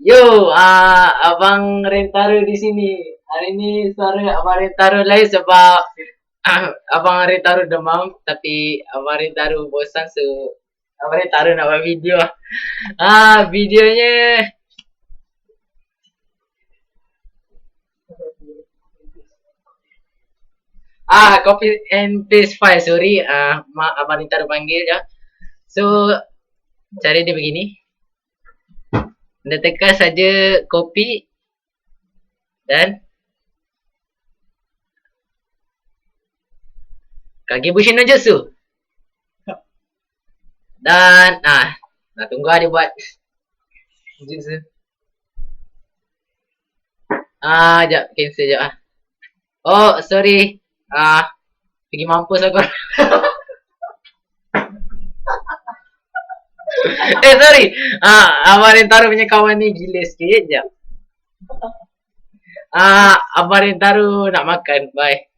Yo, ah abang Rentaro di sini. Hari ini suara abang Rentaro lain sebab ah, abang Rentaro demam tapi abang Rentaro bosan so abang Rentaro nak buat video. Ah, videonya Ah, copy and paste file. Sorry, ah, mak abang Rentaro panggil ya. So, cara dia begini. Anda tekan saja copy dan kaki Bushin no Jutsu. Dan ah, nak tunggu dia buat jutsu. Ah, jap cancel jap ah. Oh, sorry. Ah, pergi mampus aku. eh sorry. Ah, Abang Rentaro punya kawan ni gila sikit jap. Ah, Abang Rentaro nak makan. Bye.